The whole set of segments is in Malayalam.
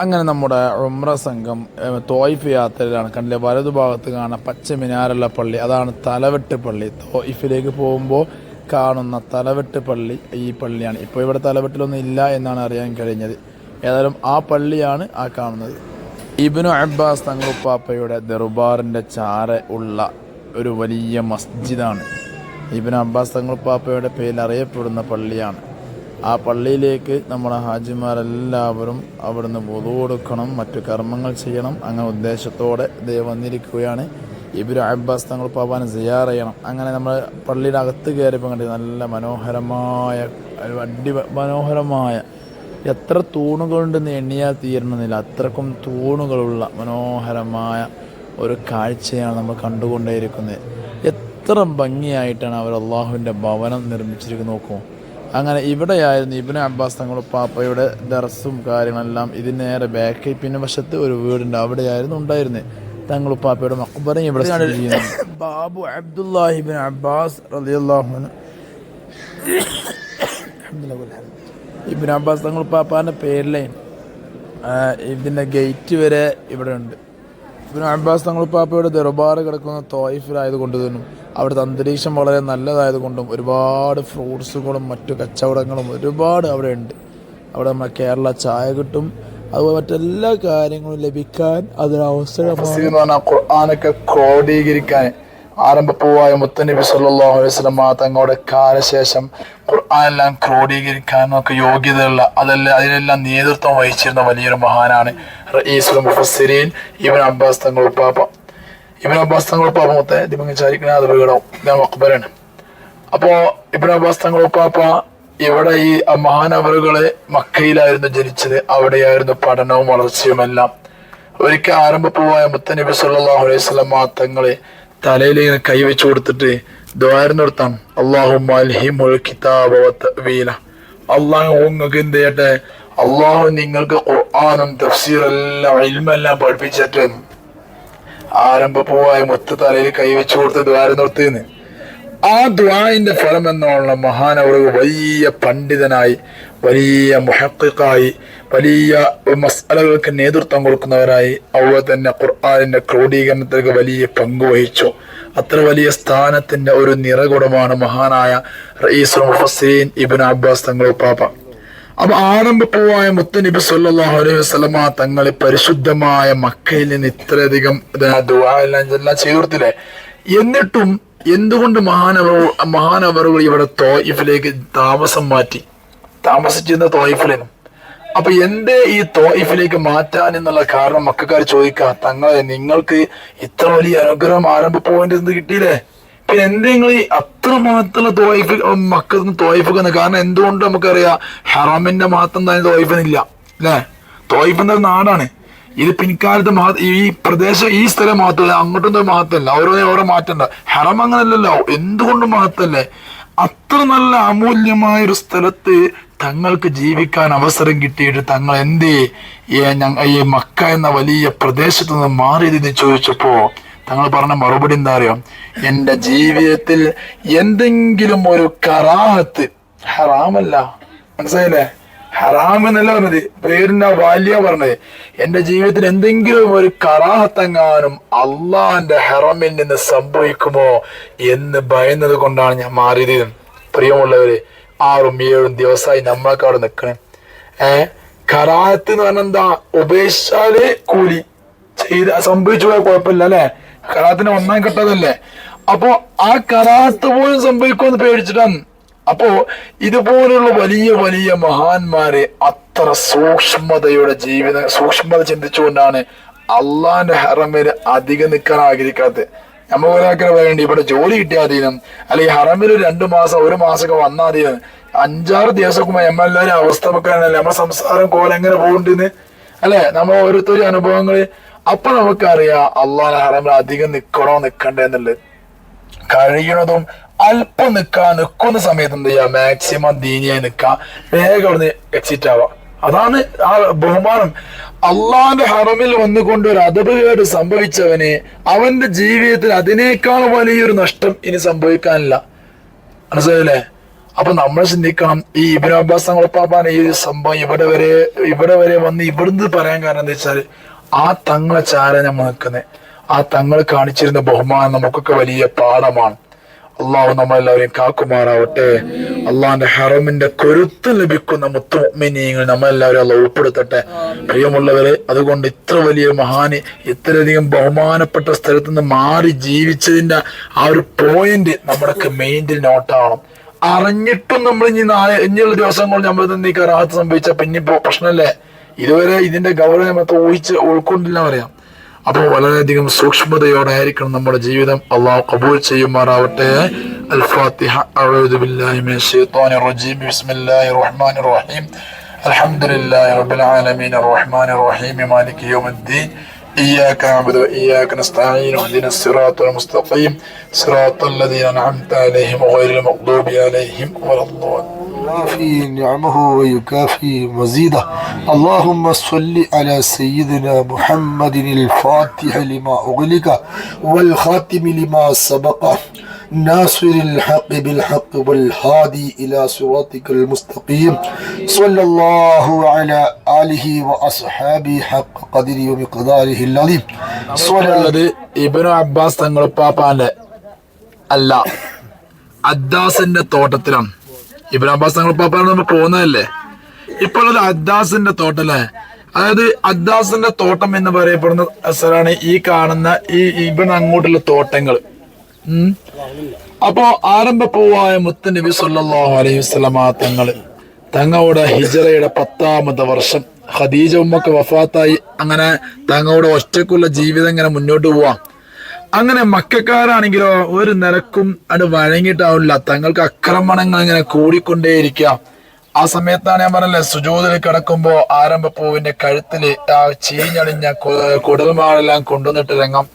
അങ്ങനെ നമ്മുടെ ഉമ്ര സംഘം തോയിഫ് യാത്രയിലാണ്. കണ്ടില്ലേ? വലതുഭാഗത്ത് കാണുന്ന പച്ച മിനാറുള്ള പള്ളി. അതാണ് തലവെട്ട് പള്ളി. തോയിഫിലേക്ക് പോകുമ്പോൾ കാണുന്ന തലവെട്ട് പള്ളി ഈ പള്ളിയാണ്. ഇപ്പോൾ ഇവിടെ തലവെട്ടിലൊന്നും ഇല്ല എന്നാണ് അറിയാൻ കഴിഞ്ഞത്. ഏതായാലും ആ പള്ളിയാണ് ആ കാണുന്നത്. ഇബിനു അബ്ബാസ് തങ്ങളുപ്പാപ്പയുടെ ദർബാറിന്റെ ചാര ഉള്ള ഒരു വലിയ മസ്ജിദാണ്. ഇബിനു അബ്ബാസ് തങ്ങളുപ്പാപ്പയുടെ പേരിൽ അറിയപ്പെടുന്ന പള്ളിയാണ്. ആ പള്ളിയിലേക്ക് നമ്മുടെ ഹാജിമാരെല്ലാവരും അവിടുന്ന് പൊതു കൊടുക്കണം മറ്റു കർമ്മങ്ങൾ ചെയ്യണം അങ്ങനെ ഉദ്ദേശത്തോടെ ദൈവം വന്നിരിക്കുകയാണ്. ഇബിൻ അബ്ബാസ് തങ്ങൾ പാപ്പാനെ സിയാർ ചെയ്യണം. അങ്ങനെ നമ്മൾ പള്ളിയുടെ അകത്ത് കയറിയപ്പോൾ കണ്ടി നല്ല മനോഹരമായ അടി മനോഹരമായ എത്ര തൂണുകളുണ്ടെന്ന് എണ്ണിയാൽ തീരണമെന്നില്ല. അത്രക്കും തൂണുകളുള്ള മനോഹരമായ ഒരു കാഴ്ചയാണ് നമ്മൾ കണ്ടുകൊണ്ടേയിരിക്കുന്നത്. എത്ര ഭംഗിയായിട്ടാണ് അവർ അള്ളാഹുവിന്റെ ഭവനം നിർമ്മിച്ചിരിക്കുന്നത്. നോക്കൂ. അങ്ങനെ ഇവിടെയായിരുന്നു ഇബിന് അബ്ബാസ് തങ്ങൾ പാപ്പയുടെ ദർസും കാര്യങ്ങളെല്ലാം. ഇതിന് നേരെ ബാക്കിൽ പിന്നെ വശത്ത് ഒരു വീടുണ്ട്. അവിടെയായിരുന്നു ഉണ്ടായിരുന്നത്. തങ്ങൾ പാപ്പയുടെ മക്ബറയും ഇവിടെ. Babu Abdullah ibn Abbas ibn Abbas തങ്ങൾ പാപ്പാന്റെ പേരിലെ ഇതിന്റെ ഗേറ്റ് വരെ ഇവിടെ ഉണ്ട്. ഇബിൻ അബ്ബാസ് തങ്ങൾ പാപ്പയുടെ ദർബാർ കിടക്കുന്ന തോയിഫിലായതുകൊണ്ട് തന്നെ അവിടുത്തെ അന്തരീക്ഷം വളരെ നല്ലതായതുകൊണ്ടും ഒരുപാട് ഫ്രൂട്ട്സുകളും മറ്റു കച്ചവടങ്ങളും ഒരുപാട് അവിടെ ഉണ്ട്. അവിടെ നമ്മുടെ കേരള ചായ കിട്ടും. അതുപോലെ മറ്റെല്ലാ കാര്യങ്ങളും ലഭിക്കാൻ അതൊരവസരമാണ് ഖുർആാനൊക്കെ ക്രോഡീകരിക്കാൻ ആരംഭപ്പൂവായ മുത്തനബി സല്ലല്ലാഹു അലൈഹി വസല്ലം തങ്ങളുടെ കാലശേഷം ഖുർആനെല്ലാം ക്രോഡീകരിക്കാനൊക്കെ യോഗ്യതയുള്ള അതല്ല അതിനെല്ലാം നേതൃത്വം വഹിച്ചിരുന്ന വലിയൊരു മഹാനാണ് മുഫസ്സിരീൻ ഇബ്ൻ അബ്ബാസ് തങ്ങൾ പാപ്പ ഇബൻ അബ്ബാസ് തങ്ങൾ പാപ്പ മുത്തെ ദിമങ്ങിച്ചാരിക്കുന്ന അത് വീടോ ഞാൻ അക്ബരാണ് അപ്പോ ഇബൻ അബ്ബാസ് തങ്ങൾ പാപ്പ ഇവിടെ ഈ മഹാനവറുകൾ മക്കയിലായിരുന്നു ജനിച്ചത്. അവിടെയായിരുന്നു പഠനവും വളർച്ചയുമെല്ലാം. ഒരിക്കൽ ആരംഭപ്പൂവായ മുത്തനബി സല്ലല്ലാഹു അലൈഹി വസല്ലം തങ്ങളെ തലയിൽ ഇങ്ങനെ കൈവച്ചു കൊടുത്തിട്ട് ദ്വാരം നിർത്താം. അള്ളാഹു നിങ്ങൾക്ക് എന്ത് ചെയ്യട്ടെ? അള്ളാഹു നിങ്ങൾക്ക് ഖുർആാനും തഫ്സീറെല്ലാം ഇൽമെല്ലാം പഠിപ്പിച്ചിട്ട് ആരംഭപ്പൂവായ മൊത്ത തലയിൽ കൈവച്ചു കൊടുത്ത് ദ്വാരം നിർത്തിയെന്ന്. ആ ദ്വായിന്റെ ഫലം എന്നുള്ള മഹാനവർക്ക് വലിയ പണ്ഡിതനായി വലിയ മുഹക്കായി വലിയ മസാലകൾക്ക് നേതൃത്വം കൊടുക്കുന്നവരായി അതുപോലെ തന്നെ ഖുർആാനിന്റെ ക്രോഡീകരണത്തിലേക്ക് വലിയ പങ്കുവഹിച്ചു അത്ര വലിയ സ്ഥാനത്തിന്റെ ഒരു നിറകുടമാണ് മഹാനായ റഈസുൽ ഇബിൻ അബ്ബാസ് തങ്ങൾ പാപ്പ അപ്പൊ ആരംഭപ്പൂവായ മുത്തനബി സല്ലാഹു അലൈഹി വസല്ലമ തങ്ങളെ പരിശുദ്ധമായ മക്കയിൽ നിന്ന് ഇത്രയധികം ചെയ്തു കൊടുത്തില്ലേ എന്നിട്ടും എന്തുകൊണ്ട് മഹാനവർ മഹാനവറുകൾ ഇവിടെ തോയിഫിലേക്ക് താമസം മാറ്റി? താമസിച്ചിരുന്ന തോയിഫിലും അപ്പൊ എന്തേ ഈ തോയിഫിലേക്ക് മാറ്റാൻ എന്നുള്ള കാരണം മക്കാർ ചോദിക്കുക തങ്ങളെ നിങ്ങൾക്ക് ഇത്ര വലിയ അനുഗ്രഹം ആരംഭ പോയിന്റ് എന്ത് കിട്ടിയില്ലേ? പിന്നെ എന്തേ നിങ്ങൾ ഈ അത്ര മാത്രമുള്ള തോയിഫ് മക്കൾക്ക് തോയിഫുന്ന് കാരണം എന്തുകൊണ്ട് നമുക്കറിയാം ഹറാമിന്റെ മാത്രം തന്നെ തോയിഫിനില്ല അല്ലേ? തോയിഫ് എന്ന നാടാണ്. ഇത് പിൻകാലത്ത് ഈ പ്രദേശം ഈ സ്ഥലം മാത്രമല്ല അങ്ങോട്ടൊന്നും മഹത്തല്ല ഓരോ ഓരോ മാറ്റണ്ട ഹറം അങ്ങനല്ലല്ലോ. എന്തുകൊണ്ടും മഹത്തല്ലേ അത്ര നല്ല അമൂല്യമായ ഒരു സ്ഥലത്ത് തങ്ങൾക്ക് ജീവിക്കാൻ അവസരം കിട്ടിയിട്ട് തങ്ങൾ എന്തേ ഈ മക്ക എന്ന വലിയ പ്രദേശത്ത് നിന്ന് മാറിയതെന്ന് ചോദിച്ചപ്പോ തങ്ങൾ പറഞ്ഞ മറുപടി എന്താ അറിയാം? എന്റെ ജീവിതത്തിൽ എന്തെങ്കിലും ഒരു കറാഹത്ത് ഹറാമല്ല. മനസ്സിലായില്ലേ? ഹറാം എന്നല്ല പറഞ്ഞത് പേരിന്റെ ബാല്യ പറഞ്ഞത്. എന്റെ ജീവിതത്തിൽ എന്തെങ്കിലും ഒരു കറാഹത്തെങ്ങാനും അള്ളാന്റെ ഹറമിൽ നിന്ന് സംഭവിക്കുമോ എന്ന് ഭയന്നത് കൊണ്ടാണ് ഞാൻ മാറിയത്. പ്രിയമുള്ളവര് ആറും ഏഴും ദിവസമായി നമ്മളൊക്കെ അവിടെ നിൽക്കണേ. ഏ? കറാഹത്ത് എന്ന് പറഞ്ഞ എന്താ? ഉപേക്ഷിച്ചാൽ കൂലി. ചെയ്ത് സംഭവിച്ചു പോയാൽ കുഴപ്പമില്ല അല്ലെ? കറാഹത്തിന് ഒന്നാം കെട്ടതല്ലേ അപ്പോ ആ കറാഹത്ത് പോലും സംഭവിക്കുമെന്ന് പേടിച്ചിട്ടാണ് അപ്പോ ഇതുപോലുള്ള വലിയ വലിയ മഹാന്മാരെ അത്ര സൂക്ഷ്മതയുടെ ജീവിത സൂക്ഷ്മത ചിന്തിച്ചുകൊണ്ടാണ് അള്ളാന്റെ ഹറമിൽ അധികം നിൽക്കാൻ ആഗ്രഹിക്കാത്തത്. നമ്മൾ വേണ്ടി ഇവിടെ ജോലി കിട്ടിയാൽ അല്ലെങ്കിൽ ഹറമിൽ രണ്ടു മാസം ഒരു മാസമൊക്കെ വന്നാൽ ദിവസം അഞ്ചാറ് ദിവസമൊക്കെ നമ്മളെല്ലാവരും അവസ്ഥ വെക്കാനല്ലേ നമ്മുടെ സംസാരം കോലം എങ്ങനെ പോകുന്നുണ്ടെന്ന് അല്ലെ? നമ്മൾ ഓരോരുത്തരും അനുഭവങ്ങൾ അപ്പൊ നമുക്കറിയാം അള്ളാഹ് ഹറമിൽ അധികം നിൽക്കണോ നിക്കണ്ടേ എന്നുള്ളത്. കഴിയണതും അല്പം നിൽക്കാൻ നിൽക്കുന്ന സമയത്ത് എന്ത് ചെയ്യുക മാക്സിമം ദീനിയായി നിൽക്കാം വേഗം അവിടുന്ന് എക്സിറ്റ് ആവാം. അതാണ് ആ ബഹുമാനം. അള്ളാന്റെ ഹറമിൽ വന്നുകൊണ്ട് ഒരു അതപകേട് സംഭവിച്ചവന് അവന്റെ ജീവിതത്തിൽ അതിനേക്കാൾ വലിയൊരു നഷ്ടം ഇനി സംഭവിക്കാനില്ല. മനസ്സിലായില്ലേ? അപ്പൊ നമ്മൾ ചിന്തിക്കണം ഈ ഇബിൻ അബ്ബാസ് തങ്ങളപ്പാപ്പാൻ ഈ സംഭവം ഇവിടെ വരെ ഇവിടെ വരെ വന്ന് ഇവിടുന്ന് പറയാൻ കാരണം എന്താ വെച്ചാൽ ആ തങ്ങളെ ചാര നമ്മൾ നിൽക്കുന്നത് ആ തങ്ങൾ കാണിച്ചിരുന്ന ബഹുമാനം നമുക്കൊക്കെ വലിയ പാഠമാണ്. അള്ളാഹു നമ്മളെല്ലാവരെയും കാക്കുമാറാവട്ടെ. അള്ളാഹിന്റെ ഹറമിന്റെ കൊരുത്ത് ലഭിക്കുന്ന മുത്തുമിനിയങ്ങൾ നമ്മളെല്ലാവരും അള്ള ഉൾപ്പെടുത്തട്ടെ. പ്രിയമുള്ളവരെ അതുകൊണ്ട് ഇത്ര വലിയ മഹാന് ഇത്രയധികം ബഹുമാനപ്പെട്ട സ്ഥലത്ത് നിന്ന് മാറി ജീവിച്ചതിന്റെ ആ ഒരു പോയിന്റ് നമ്മുടെ മെയിന്റിൽ നോട്ടാവണം അറിഞ്ഞിട്ടും നമ്മൾ ഇനി നാളെ ഇനിയുള്ള ദിവസങ്ങൾ നമ്മൾ തന്നെ കറാഹത്ത് സംഭവിച്ച പിന്നിപ്പോ പ്രശ്നമല്ലേ ഇതുവരെ ഇതിന്റെ ഗൗരവം ഊഹിച്ച് ഉൾക്കൊണ്ടില്ല പറയാം. അപ്പോൾ വളരെയധികം സൂക്ഷ്മതയോടെ ആയിരിക്കണം നമ്മുടെ ജീവിതം അള്ളാഹു കബൂൽ ചെയ്യുമാറാവട്ടെ الفاتحة أعوذ بالله من الشيطان الرجيم بسم الله الرحمن الرحيم الحمد لله رب العالمين الرحمن الرحيم مالك يوم الدين إياك نعبد وإياك نستعين اهدنا الصراط المستقيم صراط الذين أنعمت عليهم غير المغضوب عليهم ولا الضالين يكافي نعمه ويكافي مزيده اللهم صل على سيدنا محمد الفاتح لما أغلق والخاتم لما سبق ناصر الحق بالحق والهادي إلى صراطك المستقيم صلى الله على آله وأصحابه حق قدره ومقداره العظيم صلى ഉള്ളത് ഇബനു അബ്ബാസ് തങ്ങളുപ്പാപ്പാന്റെ അല്ല അദ്ദാസിന്റെ തോട്ടത്തിലാണ് ഇബനു അബ്ബാസ് തങ്ങളുപ്പാപ്പാണ് നമ്മൾ പോകുന്നതല്ലേ? ഇപ്പോഴത് അദ്ദാസിന്റെ തോട്ടല്ലേ? അതായത് അദ്ദാസിന്റെ തോട്ടം എന്ന് പറയപ്പെടുന്ന സ്ഥലമാണ് ഈ കാണുന്ന ഈ ഇവിടെ അങ്ങോട്ടുള്ള തോട്ടങ്ങൾ. അപ്പോ ആരംഭ പൂവായ മുത്ത് നബി സല്ലല്ലാഹു അലൈഹി വസല്ലമ തങ്ങൾ. തങ്ങളുടെ ഹിജറയുടെ പത്താമത്തെ വർഷം. ഖദീജ ഉമ്മക്ക് വഫാത്തായി. അങ്ങനെ തങ്ങളുടെ ഒറ്റക്കുള്ള ജീവിതം ഇങ്ങനെ മുന്നോട്ട് പോവാം. അങ്ങനെ മക്കാരാണെങ്കിലോ ഒരു നിലക്കും അത് വഴങ്ങിയിട്ടാവില്ല. തങ്ങൾക്ക് ആക്രമണങ്ങൾ ഇങ്ങനെ കൂടിക്കൊണ്ടേയിരിക്കാം. ആ സമയത്താണ് ഞാൻ പറഞ്ഞല്ലേ സുജോതിൽ കിടക്കുമ്പോ ആരംഭ പൂവിന്റെ കഴുത്തിൽ ആ ചീഞ്ഞളിഞ്ഞ കുടൽമാളെല്ലാം കൊണ്ടുവന്നിട്ട് രംഗം.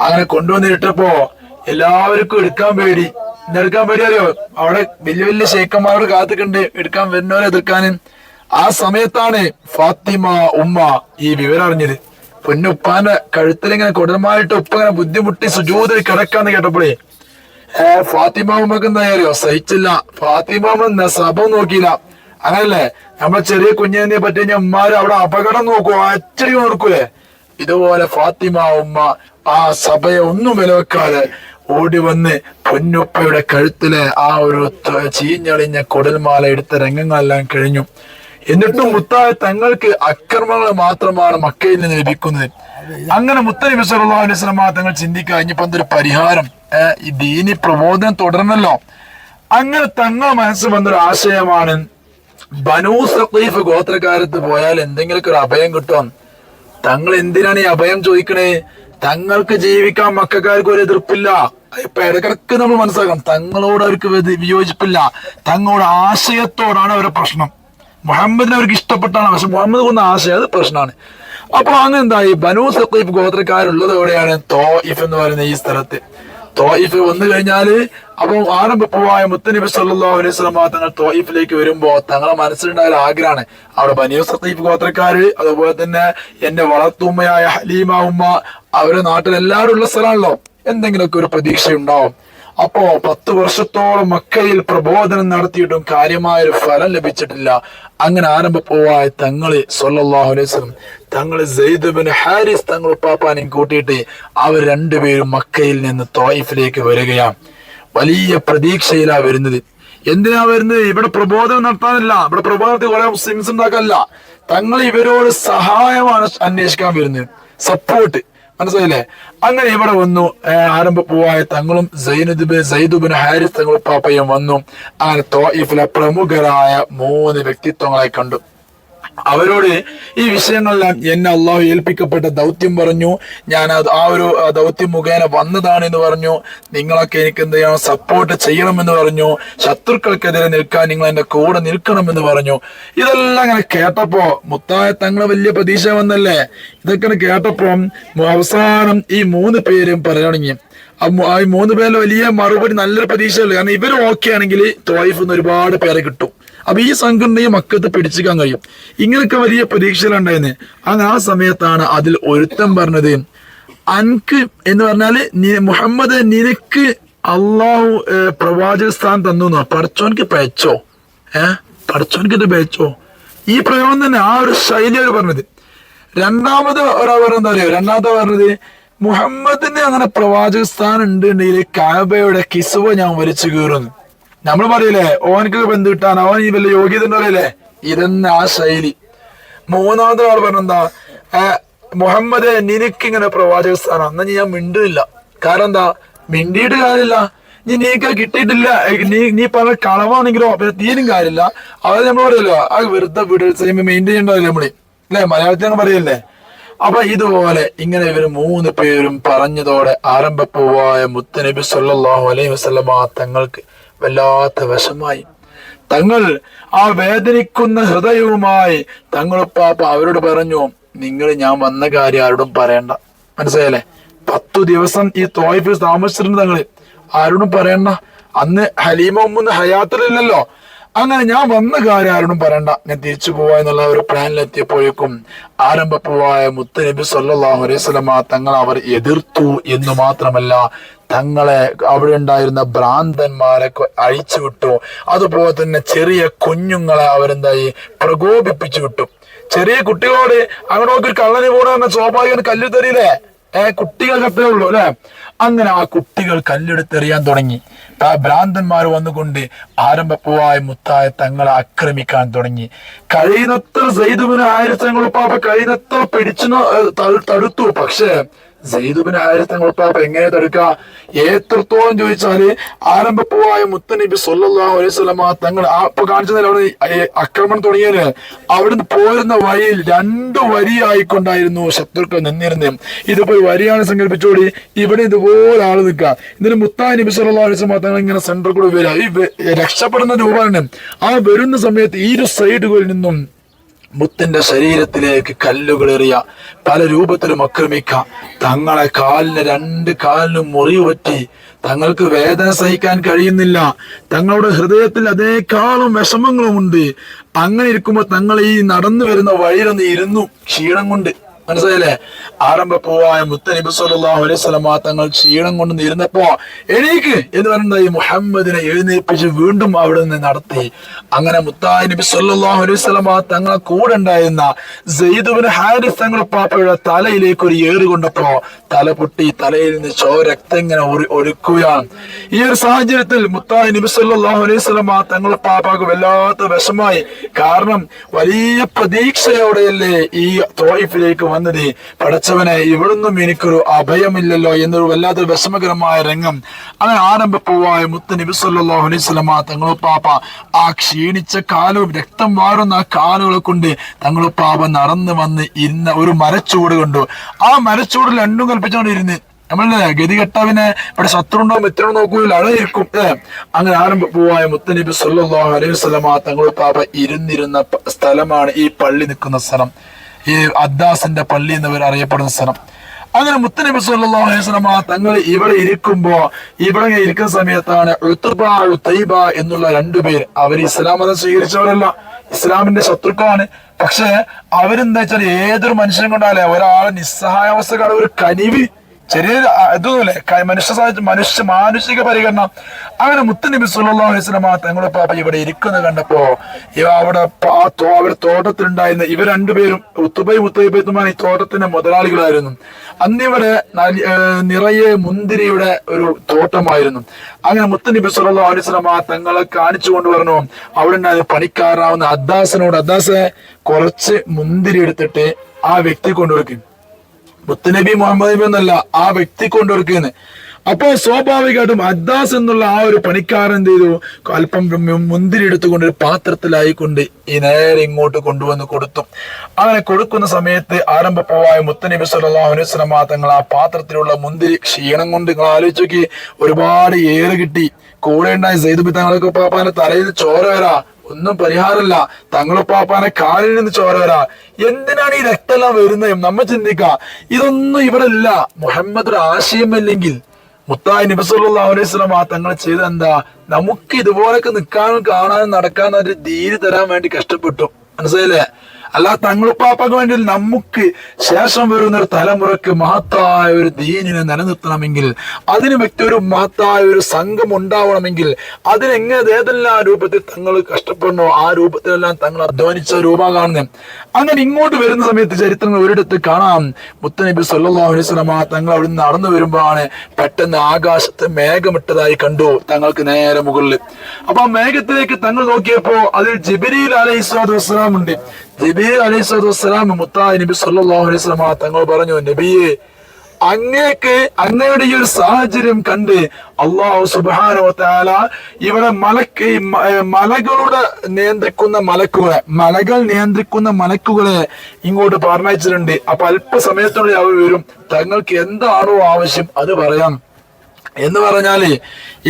അങ്ങനെ കൊണ്ടുവന്നിട്ടപ്പോ എല്ലാവർക്കും എടുക്കാൻ പേടി. എടുക്കാൻ പേടി അറിയോ? അവിടെ വലിയ വലിയ ഷേക്കന്മാരോട് കാത്തിക്കണ്ട്. എടുക്കാൻ വരുന്നവരെ എതിർക്കാനും. ആ സമയത്താണ് ഫാത്തിമ ഉമ്മ ഈ വിവരം അറിഞ്ഞത്. പൊന്നുപ്പാന്റെ കഴുത്തിലിങ്ങനെ കൊടുമായിട്ട് ഉപ്പ ഇങ്ങനെ ബുദ്ധിമുട്ടി സുജൂതിൽ കിടക്കാന്ന് കേട്ടപ്പോഴേ ഏ ഫാത്തിമ ഉമ്മക്ക് എന്താ അറിയോ സഹിച്ചില്ല. ഫാത്തിമ ഉമ്മ സഭ നോക്കിയില്ല. അങ്ങനല്ലേ? നമ്മളെ ചെറിയ കുഞ്ഞിനെ പറ്റി കഴിഞ്ഞാൽ ഉമ്മാര് അവിടെ അപകടം നോക്കൂ അച്ചടി നോക്കൂലേ ഇതുപോലെ ഫാത്തിമ ഉമ്മ ആ സഭയെ ഒന്നും വിലവെക്കാതെ ഓടി വന്ന് പൊന്നുപ്പയുടെ കഴുത്തിലെ ആ ഒരു ചീഞ്ഞളിഞ്ഞ കൊടൽമാല എടുത്ത രംഗങ്ങളെല്ലാം കഴിഞ്ഞു. എന്നിട്ടും മുത്തായ തങ്ങൾക്ക് അക്രമങ്ങൾ മാത്രമാണ് മക്കയിൽ നിന്ന് ലഭിക്കുന്നത്. അങ്ങനെ മുത്തലി സല്ലല്ലാഹു അലൈഹി തങ്ങൾ ചിന്തിക്കുക ഇനിയിപ്പോ എന്തൊരു പരിഹാരം? ഈ ദീനി പ്രബോധനം തുടരണല്ലോ. അങ്ങനെ തങ്ങൾ മനസ്സിൽ വന്നൊരു ആശയമാണ് ബനൂ സഖീഫ് ഗോത്രക്കാരത്ത് പോയാൽ എന്തെങ്കിലും ഒരു അഭയം കിട്ടും. തങ്ങൾ എന്തിനാണ് ഈ അഭയം ചോദിക്കണേ? തങ്ങൾക്ക് ജീവിക്കാൻ മക്കാർക്ക് ഒരു എതിർപ്പില്ല. ഇപ്പൊ ഇടക്കിടക്ക് നമ്മൾ മനസ്സിലാക്കണം തങ്ങളോട് അവർക്ക് വിയോജിപ്പില്ല. തങ്ങളുടെ ആശയത്തോടാണ് അവരുടെ പ്രശ്നം. മുഹമ്മദിനെ അവർക്ക് ഇഷ്ടപ്പെട്ടാണ് പക്ഷെ മുഹമ്മദ് കൊന്ന ആശയം അത് പ്രശ്നമാണ്. അപ്പോൾ അങ്ങ് എന്തായി ബനു സഖീഫ് ഗോത്രക്കാരുള്ളത് എവിടെയാണ് തോയിഫ് എന്ന് പറയുന്ന ഈ സ്ഥലത്ത്. തോയിഫ് വന്നു കഴിഞ്ഞാൽ അപ്പൊ ആരംഭപ്പുവായ പൂവായ മുത്തനബി സല്ലല്ലാഹു അലൈഹി വസല്ലം തങ്ങൾ തോയിഫിലേക്ക് വരുമ്പോ തങ്ങളെ മനസ്സിലുണ്ടായ ഒരു ആഗ്രഹമാണ്. അവിടെ ബനിയു സഖീഫ് ഗോത്രക്കാര് അതുപോലെ തന്നെ എന്റെ വളർത്തുമ്മയായ ഹലീമ ഉമ്മ അവരുടെ നാട്ടിൽ എല്ലാവരും ഉള്ള സ്ഥലമാണല്ലോ. എന്തെങ്കിലുമൊക്കെ ഒരു പ്രതീക്ഷ ഉണ്ടാവും അപ്പോ പത്ത് വർഷത്തോളം മക്കയിൽ പ്രബോധനം നടത്തിയിട്ടും കാര്യമായ ഒരു ഫലം ലഭിച്ചിട്ടില്ല. അങ്ങനെ ആരംഭ പോവായ തങ്ങൾ സൊല്ലാഹു അലൈഹി വസല്ലം തങ്ങൾ സെയ്ദ് ബിൻ ഹാരിസ് തങ്ങൾ ഉപ്പാപ്പാനെയും കൂട്ടിയിട്ട് അവർ രണ്ടുപേരും മക്കയിൽ നിന്ന് തോയിഫിലേക്ക് വരികയാണ് വലിയ പ്രതീക്ഷയിലാ വരുന്നത്. എന്തിനാ വരുന്നത്? ഇവിടെ പ്രബോധനം നടത്താനല്ല. ഇവിടെ പ്രബോധനത്തിൽ കുറെ മുസ്ലിംസ് ഉണ്ടാക്കാനല്ല തങ്ങൾ ഇവരോട് സഹായമാണ് അന്വേഷിക്കാൻ വരുന്നത്. സപ്പോർട്ട്. മനസ്സിലായില്ലേ? അങ്ങനെ ഇവിടെ വന്നു. ഏർ ആരംഭ പൂവായ തങ്ങളും സൈനുദ്ബ് സൈദുബിൻ ഹാരിസ് തങ്ങളും പാപ്പയും വന്നു. അങ്ങനെ തോയിഫിലെ പ്രമുഖരായ മൂന്ന് വ്യക്തിത്വങ്ങളെ കണ്ടു. അവരോട് ഈ വിഷയങ്ങളെല്ലാം എന്നെ അള്ളാഹു ഏൽപ്പിക്കപ്പെട്ട ദൗത്യം പറഞ്ഞു. ഞാൻ അത് ആ ഒരു ദൗത്യം മുഖേന വന്നതാണ് എന്ന് പറഞ്ഞു. നിങ്ങളൊക്കെ എനിക്ക് എന്ത് ചെയ്യണം സപ്പോർട്ട് ചെയ്യണമെന്ന് പറഞ്ഞു. ശത്രുക്കൾക്കെതിരെ നിൽക്കാൻ നിങ്ങൾ എന്റെ കൂടെ നിൽക്കണമെന്ന് പറഞ്ഞു. ഇതെല്ലാം അങ്ങനെ കേട്ടപ്പോ മുത്തായ തങ്ങളെ വലിയ പ്രതീക്ഷ വന്നല്ലേ? ഇതൊക്കെ കേട്ടപ്പോ അവസാനം ഈ മൂന്ന് പേരും പറഞ്ഞു ആ മൂന്ന് പേരിൽ വലിയ മറുപടി നല്ലൊരു പ്രതീക്ഷയുള്ളൂ കാരണം ഇവരും ഓക്കെ ആണെങ്കിൽ തോയിഫ് ഒരുപാട് പേരെ കിട്ടും. അപ്പൊ ഈ സംഘടനയെ മക്കത്ത് പിടിച്ചിക്കാൻ കഴിയും. ഇങ്ങനെയൊക്കെ വലിയ പ്രതീക്ഷകളുണ്ടായിരുന്നു അങ്ങനെ ആ സമയത്താണ് അതിൽ ഒരുത്തം പറഞ്ഞത് അൻക്ക് എന്ന് പറഞ്ഞാൽ മുഹമ്മദ് നിനക്ക് അള്ളാഹു പ്രവാചക സ്ഥാനം തന്നു പഠിച്ചോനക്ക് പയച്ചോ? ഏ? പഠിച്ചോനക്ക് ഇത് പയച്ചോ? ഈ പ്രയോഗം തന്നെ ആ ഒരു ശൈലി അവർ പറഞ്ഞത്. രണ്ടാമത് ഒരാൾ പറഞ്ഞ എന്താ അറിയോ? രണ്ടാമത്തെ പറഞ്ഞത് മുഹമ്മദിന് അങ്ങനെ പ്രവാചക സ്ഥാനം ഉണ്ട് ഉണ്ടെങ്കിൽ കാബയുടെ കിസുവ ഞാൻ വലിച്ചു കീറുന്നു. നമ്മൾ പറയില്ലേ ഓനക്ക് ബന്ധു കിട്ടാൻ അവൻ ഈ വല്ല യോഗ്യത ഉണ്ടല്ലേ ഇതെന്ന ആ ശൈലി. മൂന്നാമത്തെ ആൾ പറഞ്ഞെന്താ? മുഹമ്മദ് നിനക്കിങ്ങനെ പ്രവാചക സ്ഥാനം. എന്നാ ഞാൻ മിണ്ടില്ല കാരണം എന്താ? മിണ്ടിയിട്ട് കാര്യമില്ല. നീ നീക്ക് കിട്ടിയിട്ടില്ല. നീ നീ പറഞ്ഞ കളവാണെങ്കിലോ പിന്നെ തീരും കാര്യമില്ല. അത് നമ്മൾ പറയല്ലോ ആ വെറുതെ വീട് മെയിന്റെയിൻ ചെയ്യണ്ടല്ലേ നമ്മൾ? അല്ലെ? മലയാളത്തിൽ അങ്ങ് പറയല്ലേ? അപ്പൊ ഇതുപോലെ ഇങ്ങനെ ഇവർ മൂന്ന് പേരും പറഞ്ഞതോടെ ആരംഭപ്പൂവായ മുത്തനബി സല്ലാഹു അലൈഹി വസല്ലമ തങ്ങൾക്ക് വല്ലാത്ത വശമായി തങ്ങൾ ആ വേദനിക്കുന്ന ഹൃദയവുമായി തങ്ങൾ തങ്ങളുപ്പാപ്പ അവരോട് പറഞ്ഞു നിങ്ങൾ ഞാൻ വന്ന കാര്യം ആരോടും പറയണ്ട. മനസ്സിലായല്ലേ? പത്തു ദിവസം ഈ തോയ്ഫിൽ താമസിച്ചിട്ടുണ്ട് തങ്ങൾ ആരോടും പറയണ്ട. അന്ന് ഹലീമ ഉമ്മൊന്ന് ഹയാത്തിലില്ലല്ലോ. അങ്ങനെ ഞാൻ വന്ന കാര്യം ആരോടും പറയണ്ട. ഞാൻ തിരിച്ചു പോവാ എന്നുള്ള ഒരു പ്ലാനിലെത്തിയപ്പോഴേക്കും ആരംഭപ്പുവായ മുത്തനബി സല്ലാഹു അലൈഹി വസല്ലമ തങ്ങൾ അവർ എതിർത്തു എന്ന് മാത്രമല്ല തങ്ങളെ അവിടെ ഉണ്ടായിരുന്ന ഭ്രാന്തന്മാരെ അഴിച്ചു വിട്ടു. അതുപോലെ തന്നെ ചെറിയ കുഞ്ഞുങ്ങളെ അവരെന്തായി? പ്രകോപിപ്പിച്ചു വിട്ടു. ചെറിയ കുട്ടികളോട് അങ്ങോട്ട് ഒരു കള്ളന് പോകണമെന്ന സ്വാഭാവികം കല്ലു തരില്ലേ ഏഹ് കുട്ടികൾ കത്തേ ഉള്ളൂ അല്ലെ? അങ്ങനെ ആ കുട്ടികൾ കല്ലെടുത്തെറിയാൻ തുടങ്ങി. ഭ്രാന്തന്മാർ വന്നുകൊണ്ട് ആരംഭപ്പുവായ മുത്തായ തങ്ങളെ ആക്രമിക്കാൻ തുടങ്ങി. കഴിയുന്നത്ര സൈദുബിന് ആയിരത്തങ്ങൾ പാപ്പ കഴിയുന്നത്ര പിടിച്ചു തടുത്തു. പക്ഷേ സൈദുബിന് ആയിരത്തി പാപ്പ എങ്ങനെ തടുക്കുക എത്രത്തോളം ചോദിച്ചാൽ ആരംഭപ്പുവായ മുത്തനബി സൊല്ലാ അലൈഹി വസല്ലമ തങ്ങൾ ആ ഇപ്പൊ കാണിച്ചതിൽ അവിടെ ആക്രമണം തുടങ്ങിയത് അവിടുന്ന് പോരുന്ന വഴിയിൽ രണ്ടു വരിയായിക്കൊണ്ടായിരുന്നു ശത്രുക്കൾ നിന്നിരുന്നത്. ഇതിപ്പോ വരിയാണ് സങ്കല്പിച്ചോടി. ഇവിടെ ഇതുപോലെ ആൾ നിൽക്കുക ഇതിന് മുത്തായ നബി സല്ലല്ലാഹു അലൈഹി വസല്ലമ തങ്ങൾ ഇങ്ങനെ സെന്റർ കൂടെ വരിക. ഈ രക്ഷപ്പെടുന്ന രൂപമാണ്. ആ വരുന്ന സമയത്ത് ഈ ഒരു സൈഡുകളിൽ നിന്നും മുത്തിന്റെ ശരീരത്തിലേക്ക് കല്ലുകളെറിയ പല രൂപത്തിലും ആക്രമിക്ക. തങ്ങളെ കാലിന് രണ്ട് കാലിനും മുറിവ് പറ്റി. തങ്ങൾക്ക് വേദന സഹിക്കാൻ കഴിയുന്നില്ല. തങ്ങളുടെ ഹൃദയത്തിൽ അതേക്കാളും വിഷമങ്ങളുമുണ്ട്. അങ്ങനെ ഇരിക്കുമ്പോൾ തങ്ങൾ ഈ നടന്നു വരുന്ന വഴിയിലൊന്ന് ഇരുന്നു ക്ഷീണം കൊണ്ട്. മനസ്സിലായില്ലേ? ആരംഭപ്പൂവായ മുത്തനബി സല്ലല്ലാഹു അലൈഹി വസല്ലമ തങ്ങൾ ക്ഷീണം കൊണ്ട് നിരുന്നപ്പോ എണീക്ക് എന്ന് പറയുന്നത് ഈ മുഹമ്മദിനെ എഴുന്നേൽപ്പിച്ച് വീണ്ടും അവിടെ നിന്ന് നടത്തി. അങ്ങനെ മുത്തായ നബി സല്ലല്ലാഹു അലൈഹി വസല്ലമ തങ്ങളെ കൂടെ ഉണ്ടായിരുന്ന സെയ്ദുബിന് ഹാരിസ് തങ്ങൾ പാപ്പയുടെ തലയിലേക്ക് ഒരു ഏറ് കൊണ്ടപ്പോ തല പൊട്ടി തലയിൽ നിന്ന് ചോ രക്തം ഇങ്ങനെ ഒഴു- ഒഴുക്കുകയാണ്. ഈ ഒരു സാഹചര്യത്തിൽ മുത്തായ നബി സല്ലല്ലാഹു അലൈഹി വസല്ലമ തങ്ങൾ പാപ്പാക്ക് വല്ലാത്ത വിഷമായി കാരണം വലിയ പ്രതീക്ഷയോടെയല്ലേ ഈ തോയിഫിലേക്ക് വന്നത് പടച്ചവനെ ഇവിടുന്നും എനിക്കൊരു അഭയമില്ലല്ലോ എന്നൊരു വല്ലാത്തൊരു വിഷമകരമായ രംഗം അങ്ങനെ ആരംഭപ്പൂവായ മുത്ത് നബി സല്ലല്ലാഹു അലൈഹി വസല്ലമ തങ്ങളെ പാപ്പ ആ ക്ഷീണിച്ച കാലും രക്തം വാരുന്ന ആ കാലുകളെ കൊണ്ട് തങ്ങളു പാപ നടന്നു വന്ന് ഇരുന്ന ഒരു മരച്ചൂട് കണ്ടു. ആ മരച്ചൂടിൽ രണ്ടും കൽപ്പിച്ചുകൊണ്ടിരുന്ന്. നമ്മളല്ലേ ഗതികെട്ടവനെ ഇവിടെ ശത്രുണ്ടോ മിത്രം നോക്കൂല അഴയിരിക്കും അങ്ങനെ ആരംഭ പോവായ മുത്തനബി സല്ലല്ലാഹു അലൈഹി വസല്ലമ തങ്ങളുടെ പാപ ഇരുന്നിരുന്ന സ്ഥലമാണ് ഈ പള്ളി നിൽക്കുന്ന സ്ഥലം. ഈ അദ്ദാസിന്റെ പള്ളി എന്നിവർ അറിയപ്പെടുന്ന സ്ഥലം. അങ്ങനെ മുത്തനബി സല്ലല്ലാഹു അലൈഹി വസല്ലമ തങ്ങൾ ഇവിടെ ഇരിക്കുമ്പോ ഇവിടെ ഇരിക്കുന്ന സമയത്താണ് ഉത്ബ, ഉത്തൈബ എന്നുള്ള രണ്ടുപേർ അവർ ഇസ്ലാം മതം സ്വീകരിച്ചവരല്ല. ഇസ്ലാമിന്റെ ശത്രുക്കളാണ്. പക്ഷെ അവരെന്താ വെച്ചാൽ ഏതൊരു മനുഷ്യനും കൊണ്ടാലേ ഒരാളെ നിസ്സഹായാവസ്ഥ കാണുന്ന ഒരു കനിവ്. ചെറിയ ഇതൊന്നുമില്ലേ മനുഷ്യ മനുഷ്യ മാനുഷിക പരിഗണന. അങ്ങനെ മുത്തനബി സുല്ലാ അലൈഹി വസല്ലമ തങ്ങളുടെ പാപ്പ ഇവിടെ ഇരിക്കുന്നത് കണ്ടപ്പോ ഇവ അവിടെ അവരുടെ തോട്ടത്തിലുണ്ടായിരുന്ന ഇവർ രണ്ടുപേരും ഉത്തുബൈ മുത്തൈബത്തുമാണ് ഈ തോട്ടത്തിന്റെ മുതലാളികളായിരുന്നു. അന്ന് ഇവിടെ നൽ- നിറയെ മുന്തിരിയുടെ ഒരു തോട്ടമായിരുന്നു. അങ്ങനെ മുത്തനബി സുല്ലാ അലൈഹി വസല്ലമ തങ്ങളെ കാണിച്ചു കൊണ്ട് പറഞ്ഞു അവിടെ പണിക്കാരാവുന്ന അദ്ദാസിനോട് അദ്ദാസെ കുറച്ച് മുന്തിരി എടുത്തിട്ട് ആ വ്യക്തി കൊണ്ടുവയ്ക്കും മുത്തനബി മുഹമ്മദ് നബി എന്നല്ല ആ വ്യക്തി കൊണ്ടുവരുക്കുന്നത് അപ്പോ സ്വാഭാവികമായിട്ടും അദ്ദാസ് എന്നുള്ള ആ ഒരു പണിക്കാരൻ എന്ത് ചെയ്തു? അല്പം മുന്തിരി എടുത്തുകൊണ്ട് ഒരു പാത്രത്തിലായിക്കൊണ്ട് ഈ നേരെ ഇങ്ങോട്ട് കൊണ്ടുവന്ന് കൊടുത്തു. അങ്ങനെ കൊടുക്കുന്ന സമയത്ത് ആരംഭപ്പുവായ മുത്തനബി സല്ലല്ലാഹു അലൈഹി വസല്ലമ തങ്ങൾ ആ പാത്രത്തിലുള്ള മുന്തിരി ക്ഷീണം കൊണ്ട് നിങ്ങൾ ആലോചിച്ച് നോക്കി ഒരുപാട് ഏറ് കിട്ടി. കൂടെ ഉണ്ടായ സെയ്തുബി തങ്ങൾക്ക് പാപ്പാന്റെ തലയിൽ ചോര വരാ. ഒന്നും പരിഹാരമില്ല. തങ്ങളെ പാപ്പാനെ കാലിൽ നിന്ന് ചോര വരാ. എന്തിനാണ് ഈ രക്തമെല്ലാം വരുന്നത് നമ്മൾ ചിന്തിക്ക ഇതൊന്നും ഇവിടെ ഇല്ല മുഹമ്മദ് ഒരു ആശയമല്ലെങ്കിൽ മുത്തായി നബിസുല്ലാ അലൈഹി സ്വലം ആ തങ്ങൾ ചെയ്ത് എന്താ? നമുക്ക് ഇതുപോലൊക്കെ നിൽക്കാനും കാണാനും നടക്കാനും അതിന് ധീര് തരാൻ വേണ്ടി കഷ്ടപ്പെട്ടു. മനസ്സിലായില്ലേ? അല്ല തങ്ങളുപ്പാപ്പക്ക് വേണ്ടി നമുക്ക് ശേഷം വരുന്ന ഒരു തലമുറയ്ക്ക് മഹത്തായ ഒരു ദീനിനെ നിലനിർത്തണമെങ്കിൽ അതിന് വ്യക്തി ഒരു മഹത്തായ ഒരു സംഘം ഉണ്ടാവണമെങ്കിൽ അതിനെങ്ങനെ ഏതെല്ലാം രൂപത്തിൽ തങ്ങൾ കഷ്ടപ്പെടണോ ആ രൂപത്തിലെല്ലാം തങ്ങൾ അധ്വാനിച്ച രൂപ കാണുന്നത് അങ്ങനെ ഇങ്ങോട്ട് വരുന്ന സമയത്ത് ചരിത്രങ്ങൾ ഒരിടത്ത് കാണാം. മുത്തനബി സല്ലല്ലാഹു അലൈഹി വസല്ലമ തങ്ങൾ അവിടുന്ന് നടന്നു വരുമ്പോഴാണ് പെട്ടെന്ന് ആകാശത്ത് മേഘമിട്ടതായി കണ്ടു തങ്ങൾക്ക് നേരെ മുകളിൽ അപ്പൊ ആ മേഘത്തിലേക്ക് തങ്ങൾ നോക്കിയപ്പോ അതിൽ ജിബിരിയിൽ അലൈഹി സ്വലാത്തു വസ്സലാം ഉണ്ട് ജിബിരിൽ അലൈഹി സ്വലാത്തു വസ്സലാം മുത്തായി നബി സല്ലല്ലാഹു അലൈഹി വസല്ലമ തങ്ങൾ പറഞ്ഞു നബിയെ അങ്ങേക്ക് അങ്ങയുടെ ഈ ഒരു സാഹചര്യം കണ്ട് അള്ളാഹു സുബാനോ താല ഇവിടെ മലക്ക് മലകളുടെ നിയന്ത്രിക്കുന്ന മലക്കുകളെ മലകൾ നിയന്ത്രിക്കുന്ന മലക്കുകളെ ഇങ്ങോട്ട് പറഞ്ഞയച്ചിട്ടുണ്ട്. അപ്പൊ അല്പസമയത്തോടെ അവർ വരും. തങ്ങൾക്ക് എന്താണോ ആവശ്യം അത് പറയാം. എന്ന് പറഞ്ഞാൽ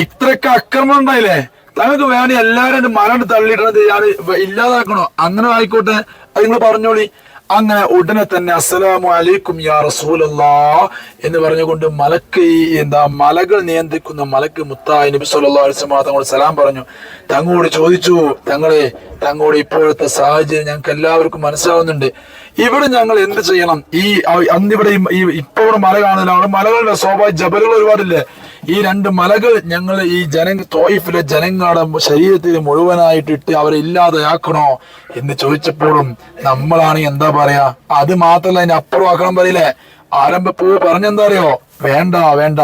ഇത്രക്ക് അക്രമം ഉണ്ടായില്ലേ? തങ്ങൾക്ക് വേണ്ടി എല്ലാരും മരം തള്ളിയിടണത് ഞാൻ ഇല്ലാതാക്കണോ? അങ്ങനെ ആയിക്കോട്ടെ. അത് നിങ്ങൾ പറഞ്ഞോളി. അങ്ങനെ ഉടനെ തന്നെ അസ്സലാമു അലൈക്കും യാ റസൂലല്ലാ എന്ന് പറഞ്ഞുകൊണ്ട് മലക്ക് എന്താ മലകൾ നിയന്ത്രിക്കുന്ന മലക്ക് മുത്തായി നബി സല്ലല്ലാഹു അലൈഹി തങ്ങളോട് സലാം പറഞ്ഞു. തങ്ങളോട് ചോദിച്ചു തങ്ങളെ തങ്ങളോട് ഇപ്പോഴത്തെ സാഹചര്യം ഞങ്ങൾക്ക് എല്ലാവർക്കും മനസ്സിലാവുന്നുണ്ട്. ഇവിടെ ഞങ്ങൾ എന്ത് ചെയ്യണം? ഈ അന്നിവിടെ ഈ- ഇപ്പോഴും ഇവിടെ മല കാണുന്നില്ല. അവിടെ മലകളുടെ സ്വാഭാവിക ജബലുകൾ ഒരുപാടില്ലേ? ഈ രണ്ട് മലകൾ ഞങ്ങൾ ഈ ജന തോയിഫിലെ ജനങ്ങളുടെ ശരീരത്തിൽ മുഴുവനായിട്ടിട്ട് അവരെ ഇല്ലാതെയാക്കണോ എന്ന് ചോദിച്ചപ്പോഴും നമ്മളാണ് എന്താ പറയാ അത് മാത്രല്ല അതിന്റെ അപ്പുറം ആക്കണം പറയില്ലേ? ആരംഭപ്പൂ പറഞ്ഞെന്താ അറിയോ വേണ്ട വേണ്ട.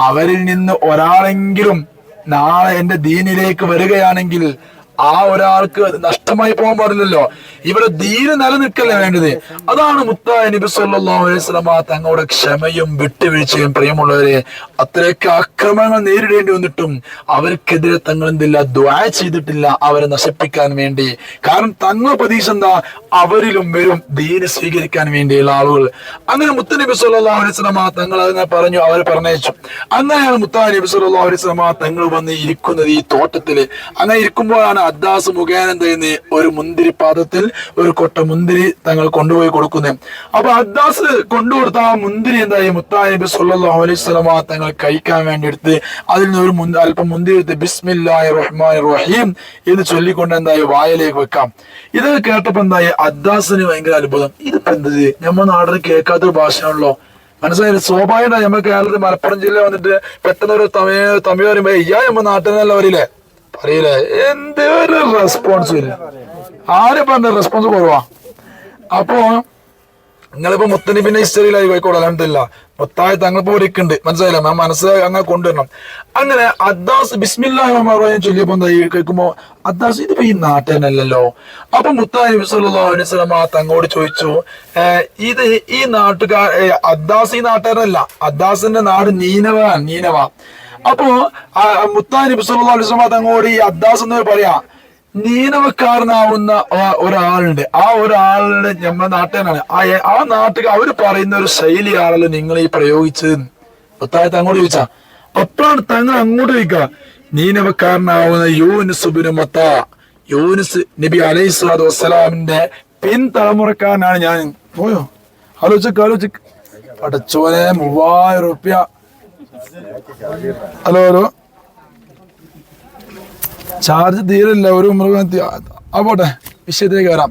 അവരിൽ നിന്ന് ഒരാളെങ്കിലും നാളെ എന്റെ ദീനിലേക്ക് വരികയാണെങ്കിൽ ആ ഒരാൾക്ക് നഷ്ടമായി പോകാൻ പാടില്ലല്ലോ. ഇവിടെ ദീന് നിലനിൽക്കല്ലേ വേണ്ടത്? അതാണ് മുത്തായ നബി തങ്ങളുടെ ക്ഷമയും വിട്ടുവീഴ്ചയും പ്രിയമുള്ളവരെ അത്രയൊക്കെ ആക്രമണങ്ങൾ നേരിടേണ്ടി വന്നിട്ടും അവർക്കെതിരെ തങ്ങൾ എന്തില്ല ദ്വാ ചെയ്തിട്ടില്ല അവരെ നശിപ്പിക്കാൻ വേണ്ടി. കാരണം തങ്ങൾ പ്രതീക്ഷ എന്താ? അവരിലും വരും ദീന് സ്വീകരിക്കാൻ വേണ്ടിയുള്ള ആളുകൾ. അങ്ങനെ മുത്തനബി സല്ലല്ലാഹു അലൈഹി വസല്ലമ തങ്ങൾ അതിനെ പറഞ്ഞു അവരെ പറഞ്ഞയച്ചു. അങ്ങനെയാണ് മുത്തായ നബി സല്ലല്ലാഹു അലൈഹി വസല്ലമ തങ്ങൾ വന്ന് ഇരിക്കുന്നത് ഈ തോട്ടത്തിൽ. അങ്ങനെ ഇരിക്കുമ്പോഴാണ് അദ്ദാസ് മുഖേന എന്ത് ഒരു മുന്തിരി പാദത്തിൽ ഒരു കൊട്ട മുന്തിരി തങ്ങൾ കൊണ്ടുപോയി കൊടുക്കുന്നത് അപ്പൊ അദ്ദാസ് കൊണ്ടുകൊടുത്ത ആ മുന്തിരി എന്തായി? മുത്താനബി സല്ലു അലൈഹി വസല്ലമ തങ്ങൾ കഴിക്കാൻ വേണ്ടി എടുത്ത് അതിൽ നിന്ന് ഒരു അല്പം മുന്തിരി എടുത്ത് ബിസ്മില്ലാഹി റഹ്മാൻ റഹീം എന്ന് ചൊല്ലിക്കൊണ്ട് എന്തായി? വായലേക്ക് വെക്കാം. ഇത് കേട്ടപ്പോ എന്തായി? അദ്ദാസിന് ഭയങ്കര അത്ഭുതം. ഇതിപ്പോ എന്തത് നമ്മ നാടിന് കേൾക്കാത്തൊരു ഭാഷയാണല്ലോ. മനസ്സിലായി സ്വാഭാവികമായി നമ്മൾ കേരളത്തിൽ മലപ്പുറം ജില്ല വന്നിട്ട് പെട്ടെന്ന് ഒരു തമിഴ് തമിഴ് പറയുമ്പോ ഇയാ നമ്മ നാട്ടിൽ നിന്നല്ല വരില്ലേ? പറയില്ലേ എന്തൊരു റെസ്പോൺസ് ഇല്ല. ആരും പറഞ്ഞ റെസ്പോൺസ് കുറവാ? അപ്പോ നിങ്ങളിപ്പോ മുത്തനിബിന്റെ ഹിസ്റ്ററിയിലായി കോഴിക്കോട് അലഹമില്ല മുത്തായ തങ്ങളിപ്പോ ഒരുക്കുണ്ട് മനസ്സിലായില്ല? ഞാൻ മനസ്സ് അങ്ങനെ കൊണ്ടുവരണം. അങ്ങനെ അദ്ദാസ് ബിസ്മില്ലാഹി ചൊല്ലിയപ്പോ എന്താ കേൾക്കുമ്പോ അദ്ദാസ് ഇതിപ്പോ ഈ നാട്ടുകാരനല്ലല്ലോ അപ്പൊ മുത്തായ നബി സല്ലല്ലാഹു അലൈഹി വസല്ലം ആ തങ്ങോട് ചോദിച്ചു "ഏ, ഇത് ഈ നാട്ടുകാർ അദ്ദാസ് ഈ നാട്ടുകാരനല്ല. അദ്ദാസിന്റെ നാട് നീനവ നീനവ. അപ്പോ ആ, മുത്തായ നബി സല്ലല്ലാഹു അലൈഹി വസല്ലം തങ്ങോട് ഈ അദ്ദാസ് എന്ന് പറയാ നീനവക്കാരനാവുന്ന ഒരാളുണ്ട്. ആ ഒരാളുടെ നമ്മുടെ നാട്ടുകാരാണ് ആ ആ നാട്ടുകാർ അവർ പറയുന്ന ഒരു ശൈലിയാണല്ലോ നിങ്ങൾ ഈ പ്രയോഗിച്ചത്. ഒത്തായത്ത് അങ്ങോട്ട് ചോദിച്ചാ അപ്പോഴാണ് തങ്ങൾ അങ്ങോട്ട് ചോദിക്കുക നീനവക്കാരനാവുന്ന യൂനുസുബിന് മത്ത. യൂനുസ് നബി അലൈഹി സ്വലാത്തു വസ്സലാമിന്റെ പിൻതലമുറക്കാരനാണ് ഞാൻ. പോയോ? ആലോചിക്ക ആലോചിക്ക പടച്ചോനെ മൂവായിരം റുപ്യ ഹലോ ഹലോ. ചാർജ് തീരില്ല ഒരു മൃഗം പോട്ടെ. വിഷയത്തിലേക്ക് വരാം.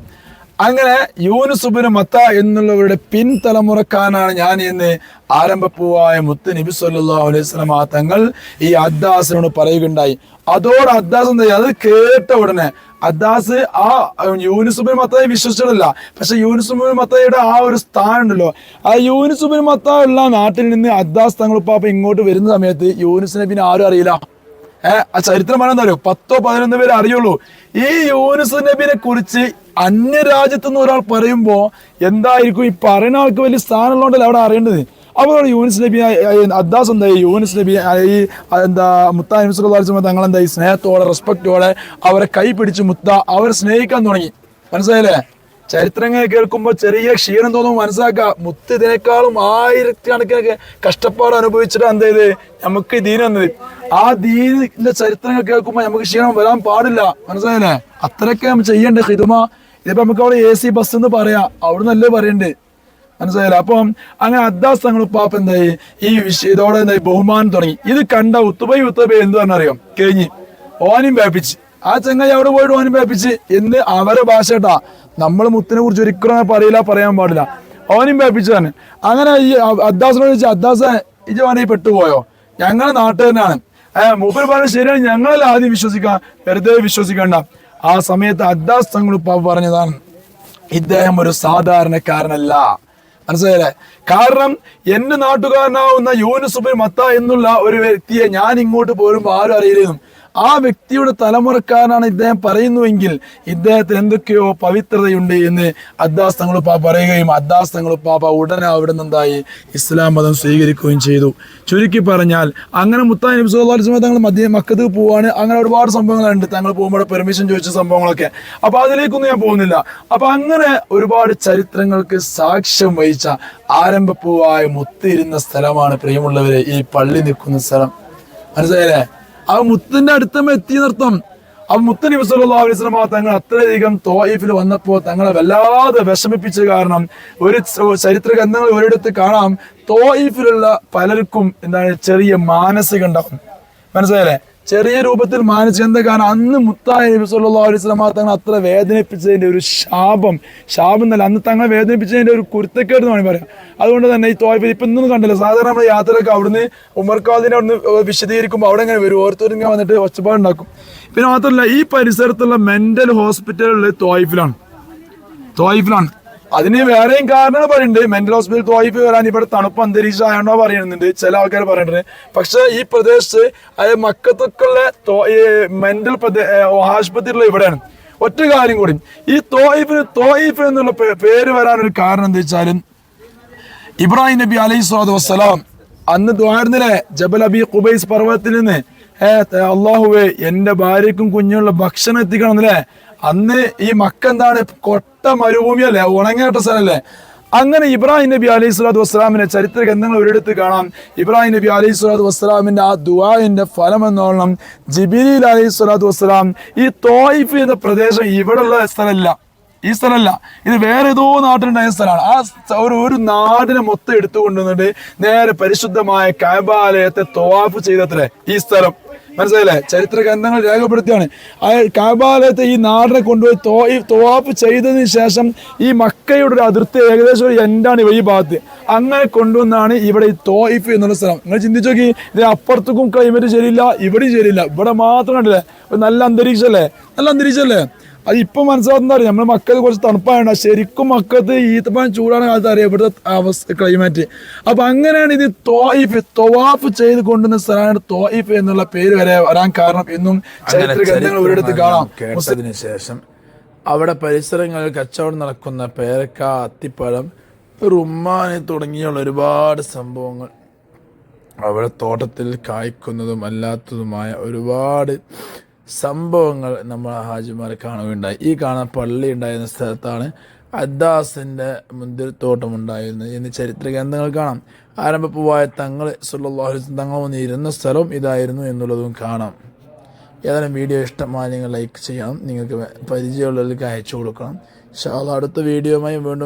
അങ്ങനെ യൂനുസുബിന് മത്ത എന്നുള്ളവരുടെ പിൻതലമുറക്കാനാണ് ഞാൻ ഇന്ന് ആരംഭപ്പൂവായ മുത്ത് നബി സല്ലാ അലൈഹി ആ തങ്ങൾ ഈ അദ്ദാസിനോട് പറയുകയുണ്ടായി. അതോടെ അദ്ദാസ് എന്താ അത് കേട്ട ഉടനെ അദ്ദാസ് ആ യൂനുസുബിൻ മത്തായി വിശ്വസിച്ചിട്ടില്ല പക്ഷെ യൂനുസുബിൻ മത്തായിയുടെ ആ ഒരു സ്ഥാനം ഉണ്ടല്ലോ ആ യൂനുസുബിൻ മത്ത ഉള്ള നാട്ടിൽ നിന്ന് അദ്ദാസ് തങ്ങളുപ്പാപ്പ ഇങ്ങോട്ട് വരുന്ന സമയത്ത് യൂനുസ് പിന്നെ ആരും അറിയില്ല. ഏഹ് ആ ചരിത്രമാണ് പറയാൻ അറിയോ? പത്തോ പതിനൊന്ന് പേര് അറിയുള്ളൂ. ഈ യൂനുസ് നബിനെ കുറിച്ച് അന്യരാജ്യത്തുനിന്ന് ഒരാൾ പറയുമ്പോ എന്തായിരിക്കും? ഈ പറയുന്ന ആൾക്ക് വലിയ സ്ഥാനമുള്ളതുകൊണ്ടല്ലേ അവിടെ അറിയേണ്ടത്? അപ്പോൾ യൂനിസ് നബി അദ്ദാസ് എന്തായി? യൂനിസ് നബി ഈ എന്താ മുത്ത നബിസ്വല്ലാ തങ്ങൾ എന്തായി സ്നേഹത്തോടെ റെസ്പെക്റ്റോടെ അവരെ കൈ പിടിച്ച് മുത്ത അവരെ സ്നേഹിക്കാൻ തുടങ്ങി. മനസ്സിലായില്ലേ? ചരിത്രങ്ങൾ കേൾക്കുമ്പോൾ ചെറിയ ക്ഷീണം തോന്നുമ്പോൾ മനസ്സിലാക്കുക. മുത്ത് ഇതിനേക്കാളും ആയിരക്കണക്കിന് കഷ്ടപ്പാട് അനുഭവിച്ചിട്ട് എന്ത് ചെയ്ത് നമുക്ക് ദീന വന്നത്. ആ ദീനിന്റെ ചരിത്രങ്ങൾ കേൾക്കുമ്പോൾ നമുക്ക് ക്ഷീണം വരാൻ പാടില്ല. മനസ്സിലായില്ലേ? അത്രയൊക്കെ നമ്മൾ ചെയ്യണ്ടേ ഹിതുമ. ഇതിപ്പോ നമുക്ക് അവിടെ എ സി ബസ് എന്ന് പറയാം. അവിടെ നല്ല പറയണ്ട്. മനസ്സിലായില്ല? അപ്പം അങ്ങനെ അദ്ദാസ് തങ്ങൾ പാപ്പ എന്തായി? ഈ വിഷയം ഇതോടെ എന്തായി? ബഹുമാനം തുടങ്ങി. ഇത് കണ്ട ഉത്തുബൈ ഉത്തുബൈ എന്ത് പറഞ്ഞറിയാം? കഴിഞ്ഞ്. ഓനും വ്യാപിച്ച്. ആ ചങ്ങായി അവിടെ പോയിട്ട് ഓനും വ്യാപിച്ച്. എന്ന് അവരെ ഭാഷ കേട്ടാ. നമ്മൾ മുത്തിനെ കുറിച്ച് ഒരിക്കലും പറയില്ല പറയാൻ പാടില്ല. ഓനും തന്നെ അങ്ങനെ ഈ അദ്ദാസിനോട് ചോദിച്ചു അദ്ദാസ് ഇജവാനെ പെട്ടുപോയോ? ഞങ്ങളെ നാട്ടുകാരനാണ് ഏഹ് മൂപ്പർ പറഞ്ഞ ശരിയാണ്. ഞങ്ങളല്ല ആദ്യം വിശ്വസിക്കാം വെറുതെ വിശ്വസിക്കണ്ട. ആ സമയത്ത് അദ്ദാസ് തങ്ങൾ പറഞ്ഞതാണ്. ഇദ്ദേഹം ഒരു സാധാരണക്കാരനല്ല. മനസ്സിലായില്ലേ? കാരണം എന്റെ നാട്ടുകാരനാവുന്ന യൂനുസുബിൻ മത്ത എന്നുള്ള ഒരു വ്യക്തിയെ ഞാൻ ഇങ്ങോട്ട് പോരുമ്പോൾ ആരും അറിയില്ലെന്നും. ആ വ്യക്തിയുടെ തലമുറക്കാരനാണ് ഇദ്ദേഹം പറയുന്നുവെങ്കിൽ ഇദ്ദേഹത്തിന് എന്തൊക്കെയോ പവിത്രതയുണ്ട് എന്ന് അദ്ദാസ് തങ്ങളുപ്പാ പറയുകയും അദ്ദാസ് തങ്ങളുപ്പാപ്പ ഉടനെ അവിടെ നിന്നുണ്ടായി ഇസ്ലാം മതം സ്വീകരിക്കുകയും ചെയ്തു. ചുരുക്കി പറഞ്ഞാൽ അങ്ങനെ മുത്താൻ നബി വസല്ലം തങ്ങൾ മദ്യം മക്കത്ത് പോവാണ്. അങ്ങനെ ഒരുപാട് സംഭവങ്ങളുണ്ട്. തങ്ങൾ പോകുമ്പോൾ പെർമിഷൻ ചോദിച്ച സംഭവങ്ങളൊക്കെ. അപ്പൊ അതിലേക്കൊന്നും ഞാൻ പോകുന്നില്ല. അപ്പൊ അങ്ങനെ ഒരുപാട് ചരിത്രങ്ങൾക്ക് സാക്ഷ്യം വഹിച്ച ആരംഭപ്പൂവായ മുത്തിരുന്ന സ്ഥലമാണ് പ്രിയമുള്ളവരെ ഈ പള്ളി നിൽക്കുന്ന സ്ഥലം. മനസ്സിലായില്ലേ? ആ മുത്തിന്റെ അടുത്തമ്മ എത്തി നിർത്തം. ആ മുത്ത നബി അലൈഹി വസല്ലം തങ്ങൾ അത്രയധികം തോയിഫിൽ വന്നപ്പോൾ തങ്ങളെ വല്ലാതെ വിഷമിപ്പിച്ച കാരണം ഒരു ചരിത്ര ഗ്രന്ഥങ്ങൾ ഒരിടത്ത് കാണാം. തോയിഫിലുള്ള പലർക്കും എന്താണ് ചെറിയ മാനസികം ഉണ്ടാവും. മനസ്സിലായില്ലേ? ചെറിയ രൂപത്തിൽ മാനസിക എന്താ കാരണം അന്ന് മുത്തായ നബി സല്ലാ അലൈഹി വസല്ലം തങ്ങൾ അത്ര വേദനിപ്പിച്ചതിന്റെ ഒരു ശാപം. ശാപം എന്നല്ല അന്ന് തങ്ങളെ വേദനിപ്പിച്ചതിന്റെ ഒരു കുരുത്തക്കേട് എന്ന് പറയാം അതുകൊണ്ട് തന്നെ ഈ തോയ്പ ഇപ്പൊ ഇന്നും കണ്ടില്ല. സാധാരണ നമ്മുടെ യാത്രയൊക്കെ അവിടുന്ന് ഉമർക്കാദിനെ അവിടുന്ന് വിശദീകരിക്കുമ്പോൾ അവിടെ ഇങ്ങനെ വരും. ഓരോരുത്തരും വന്നിട്ട് ഒച്ചപ്പാടുണ്ടാക്കും പിന്നെ മാത്രമല്ല ഈ പരിസരത്തുള്ള മെന്റൽ ഹോസ്പിറ്റലുകൾ തോയ്ഫിലാണ്. തോയിഫിലാണ്. അതിന് വേറെയും കാരണങ്ങൾ പറയുന്നുണ്ട്. മെന്റൽ ഹോസ്പിറ്റൽ തോയിപ്പ് വരാൻ ഇവിടെ തണുപ്പ് അന്തരീക്ഷം ആയണോ പറയുന്നുണ്ട്. ചില ആൾക്കാർ പറയുന്നുണ്ട്. പക്ഷെ ഈ പ്രദേശത്ത് അതായത് മക്കത്തൊക്കെയുള്ള മെന്റൽ ആശുപത്രിയുള്ള ഇവിടെയാണ്. ഒറ്റ കാര്യം കൂടി. ഈ തോയിഫിന് തോയിഫ് എന്നുള്ള പേര് വരാനൊരു കാരണം എന്താ വെച്ചാൽ ഇബ്രാഹിം നബി അലൈഹി സ്വാദ് വസ്സലാം അന്ന് ദ്വാരുന്നില്ലേ ജബൽ അബി ഖുബൈസ് പർവതത്തിൽ നിന്ന് ഏ അള്ളാഹുവേ എന്റെ ഭാര്യക്കും കുഞ്ഞുള്ള ഭക്ഷണം എത്തിക്കണം എന്നല്ലേ? അന്ന് ഈ മക്ക എന്താണ് കൊട്ട മരുഭൂമിയല്ലേ? ഉണങ്ങേട്ട സ്ഥലല്ലേ? അങ്ങനെ ഇബ്രാഹിം നബി അലൈഹി സ്വലാത്തു വസ്സലാമിന്റെ ചരിത്ര ഗ്രന്ഥങ്ങൾ ഒരിടത്ത് കാണാം. ഇബ്രാഹിം നബി അലൈഹി സ്വലാത്തു വസ്സലാമിന്റെ ആ ദുആന്റെ ഫലം എന്നോണം ജിബിലി അലൈഹി സ്വലാത്തു വസ്സലാം ഈ തോയിഫ് എന്ന പ്രദേശം ഇവിടെയുള്ള സ്ഥലമല്ല ഈ സ്ഥലമല്ല ഇത് വേറെ ഏതോ നാട്ടിലുണ്ടായ സ്ഥലമാണ്. ആ ഒരു ഒരു നാടിനെ മൊത്തം എടുത്തു കൊണ്ടുവന്നിട്ട് നേരെ പരിശുദ്ധമായ കാബാലയത്തെ തോവാഫ് ചെയ്തത്രേ ഈ സ്ഥലം. മനസ്സിലായില്ലേ? ചരിത്ര ഗ്രന്ഥങ്ങൾ രേഖപ്പെടുത്തിയാണ്. അയാൾ കാബാലയത്തെ ഈ നാടിനെ കൊണ്ടുപോയി തോ ഈ തോവാപ്പ് ചെയ്തതിന് ശേഷം ഈ മക്കയുടെ ഒരു അതിർത്തി ഏകദേശം ഒരു എൻഡാണ് ഈ ഭാഗത്ത്. അങ്ങനെ കൊണ്ടുവന്നാണ് ഇവിടെ ഈ തോയിഫ് എന്നുള്ള സ്ഥലം. നിങ്ങൾ ചിന്തിച്ചു നോക്കി ഇതിന് അപ്പുറത്തേക്കും ക്ലൈമറ്റ് ശരിയില്ല ഇവിടെയും ശരിയില്ല. ഇവിടെ മാത്രം കണ്ടില്ലേ? ഒരു നല്ല അന്തരീക്ഷമല്ലേ? നല്ല അന്തരീക്ഷമല്ലേ? അത് ഇപ്പൊ മനസ്സിലാവുന്ന അറിയാം? നമ്മുടെ മക്കൾ കുറച്ച് തണുപ്പാണ് ശരിക്കും മക്കത്ത് ഈത്തപ്പാൻ ചൂടാണ് കാലത്ത് അറിയാം? ഇവിടുത്തെ അവസ്ഥ ക്ലൈമറ്റ് അപ്പൊ അങ്ങനെയാണ് ഇത് തോയിഫ് തൊവാഫ് ചെയ്ത് കൊണ്ടുവന്ന സ്ഥലമാണ് തോയിഫ് എന്നുള്ള പേര് വരെ വരാൻ കാരണം എന്നും ചരിത്ര ഗ്രന്ഥങ്ങൾ ഒരിടത്ത് കാണാം. കേട്ടതിന് ശേഷം അവിടെ പരിസരങ്ങളിൽ കച്ചവടം നടക്കുന്ന പേരക്ക അത്തിപ്പഴം റുമ്മാന് തുടങ്ങിയുള്ള ഒരുപാട് സംഭവങ്ങൾ. അവിടെ തോട്ടത്തിൽ കായ്ക്കുന്നതും അല്ലാത്തതുമായ ഒരുപാട് സംഭവങ്ങൾ നമ്മൾ ഹാജിമാർ കാണുകയുണ്ടായി. ഈ കാണുന്ന പള്ളി ഉണ്ടായിരുന്ന സ്ഥലത്താണ് അദ്ദാസിന്റെ മുന്തിരിത്തോട്ടം ഉണ്ടായിരുന്നത് എന്ന് ചരിത്ര ഗ്രന്ഥങ്ങൾ കാണാം. ആരംഭപ്പൂവായ തങ്ങൾ സുല്ലാഹു തങ്ങൾ വന്ന് ഇരുന്ന സ്ഥലം ഇതായിരുന്നു എന്നുള്ളതും കാണാം. ഏതായാലും വീഡിയോ ഇഷ്ടമായി നിങ്ങൾ ലൈക്ക് ചെയ്യണം. നിങ്ങൾക്ക് പരിചയമുള്ളവർക്ക് അയച്ചു കൊടുക്കണം. അള്ളാ അടുത്ത വീഡിയോയുമായി വീണ്ടും